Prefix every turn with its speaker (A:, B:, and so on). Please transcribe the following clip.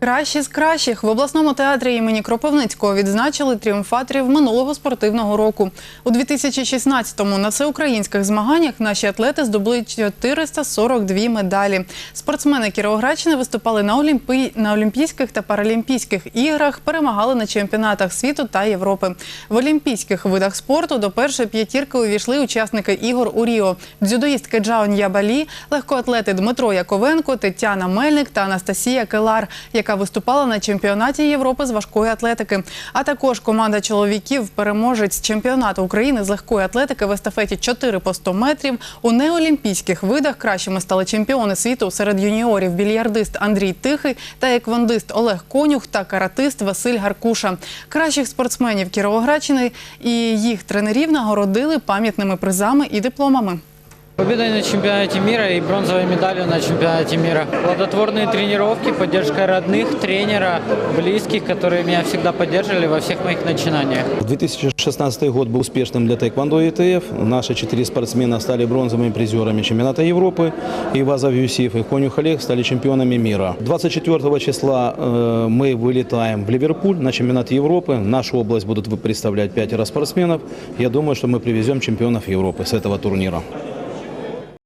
A: Кращі з кращих в обласному театрі імені Кропивницького відзначили тріумфаторів минулого спортивного року. У 2016-му на всеукраїнських змаганнях наші атлети здобули 442 медалі. Спортсмени Кіровоградщини виступали на, Олімпі... на Олімпійських та Паралімпійських іграх, перемагали на чемпіонатах світу та Європи. В олімпійських видах спорту до першої п'ятірки увійшли учасники ігор у Ріо, дзюдоїстки Джаон Ябалі, легкоатлети Дмитро Яковенко, Тетяна Мельник та Анастасія Келар, яка виступала на чемпіонаті Європи з важкої атлетики. А також команда чоловіків переможець чемпіонату України з легкої атлетики в естафеті 4 по 100 метрів. У неолімпійських видах кращими стали чемпіони світу серед юніорів більярдист Андрій Тихий та еквондист Олег Конюх та каратист Василь Гаркуша. Кращих спортсменів Кіровоградщини і їх тренерів нагородили пам'ятними призами і дипломами.
B: Победой на чемпионате мира и бронзовой медалью на чемпионате мира. Плодотворные тренировки, поддержка родных, тренера, близких, которые меня всегда поддерживали во всех моих начинаниях.
C: 2016 год был успешным для тэквондо ЕТФ. Наши четыре спортсмена стали бронзовыми призерами чемпионата Европы. И Вазов Юсиф и Конюх Олег стали чемпионами мира. 24 числа э, мы вылетаем в Ливерпуль на чемпионат Европы. Нашу область будут представлять пятеро спортсменов. Я думаю, что мы привезем чемпионов Европы с этого турнира.